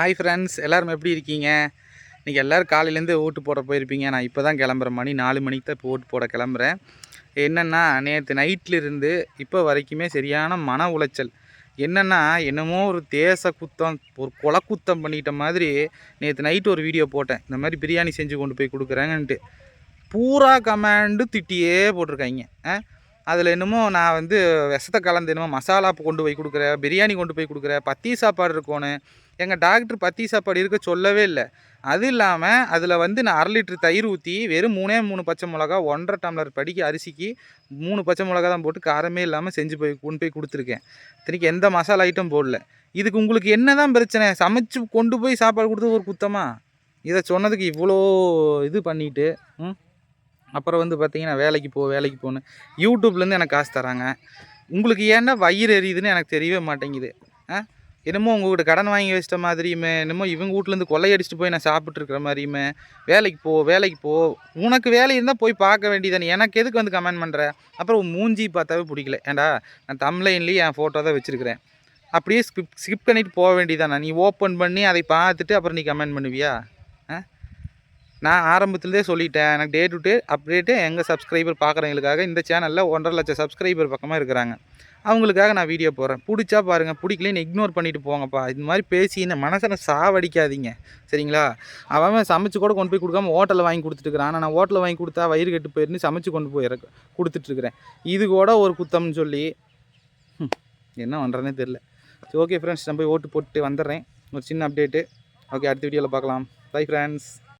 Hi friends எல்லோரும் எப்படி இருக்கீங்க? இன்றைக்கி எல்லோரும் காலையிலேருந்து ஓட்டு போட போயிருப்பீங்க. நான் இப்போ தான் கிளம்புறேன். மணி நாலு மணிக்கு தான் இப்போ ஓட்டு போட கிளம்புறேன். என்னென்னா நேற்று நைட்லேருந்து இப்போ வரைக்குமே சரியான மன உளைச்சல். என்னென்னா என்னமோ ஒரு தேச குத்தம் ஒரு கொலை குத்தம் பண்ணிட்ட மாதிரி நேற்று நைட்டு ஒரு வீடியோ போட்டேன். இந்த மாதிரி பிரியாணி செஞ்சு கொண்டு போய் கொடுக்குறேங்கன்ட்டு பூரா கமாண்டு திட்டியே போட்டிருக்காங்க. ஆ? அதில் என்னமோ நான் வந்து விஷத்தை கலந்து என்னமோ மசாலா கொண்டு போய் கொடுக்குறேன் பிரியாணி கொண்டு போய் கொடுக்குறேன் பத்தி சாப்பாடு இருக்கணும் எங்கள் டாக்டர் பத்தி சாப்பாடு இருக்க சொல்லவே இல்லை. அது இல்லாமல் அதில் வந்து நான் அரை லிட்டர் தயிர் ஊற்றி வெறும் மூணே மூணு பச்சை மிளகா ஒன்றரை டம்ளர் படிக்க அரிசிக்கு மூணு பச்சை மிளகா தான் போட்டு காரமே இல்லாமல் செஞ்சு போய் கொண்டு போய் கொடுத்துருக்கேன். இத்தனைக்கு எந்த மசாலா ஐட்டம் போடல. இதுக்கு உங்களுக்கு என்ன தான் பிரச்சனை? சமைச்சு கொண்டு போய் சாப்பாடு கொடுத்து ஒரு குத்தமாக இதை சொன்னதுக்கு இவ்வளோ இது பண்ணிவிட்டு ம்? அப்புறம் வந்து பார்த்தீங்கன்னா வேலைக்கு போ வேலைக்கு போகணும் யூடியூப்லேருந்து எனக்கு காசு தராங்க. உங்களுக்கு ஏன்னா வயிறு எரியுதுன்னு எனக்கு தெரியவே மாட்டேங்குது. ஆ? என்னமோ உங்கள்கிட்ட கடன் வாங்கி வச்சிட்ட மாதிரியுமே என்னமோ இவங்க வீட்லேருந்து கொள்ளையடிச்சிட்டு போய் நான் சாப்பிட்ருக்குற மாதிரியுமே வேலைக்கு போ வேலைக்கு போ உனக்கு வேலை இருந்தால் போய் பார்க்க வேண்டியதானே எனக்கு எதுக்கு வந்து கமெண்ட் பண்ணுற அப்புறம் மூஞ்சி பார்த்தாவே பிடிக்கல. ஏண்டா நான் தம்லைன்லேயும் என் ஃபோட்டோ தான் வச்சுருக்கிறேன். அப்படியே ஸ்கிப் ஸ்கிப் பண்ணிட்டு போக வேண்டியதானே நீ ஓப்பன் பண்ணி அதை பார்த்துட்டு அப்புறம் நீ கமெண்ட் பண்ணுவியா? நான் ஆரம்பத்துலேயே சொல்லிட்டேன். எனக்கு டே டு டே அப்டேட்டு எங்கள் சப்ஸ்கிரைபர் பார்க்குறவங்களுக்காக இந்த சேனலில் ஒன்றரை லட்சம் சப்ஸ்கிரைபர் பக்கமாக இருக்கிறாங்க. அவங்களுக்காக நான் வீடியோ போடுறேன். பிடிச்சா பாருங்கள் பிடிக்கலன்னு இக்னோர் பண்ணிட்டு போங்கப்பா. இது மாதிரி பேசி இந்த மனசனை சாவடிக்காதீங்க. சரிங்களா? அவன் சமைச்சு கூட கொண்டு போய் கொடுக்காம ஹோட்டலில் வாங்கி கொடுத்துட்டுருக்கான் ஆனால் நான் ஹோட்டலில் வாங்கி கொடுத்தா வயிறு கெட்டு போயிருந்து சமைச்சு கொண்டு போய் கொடுத்துட்ருக்குறேன் இது கூட ஒரு குத்தம்னு சொல்லி என்ன பண்ணுறேனே தெரில சரி ஓகே ஃப்ரெண்ட்ஸ் நான் போய் ஓட்டு போட்டு வந்துடுறேன். ஒரு சின்ன அப்டேட்டு ஓகே அடுத்த வீடியோவில் பார்க்கலாம். Bye friends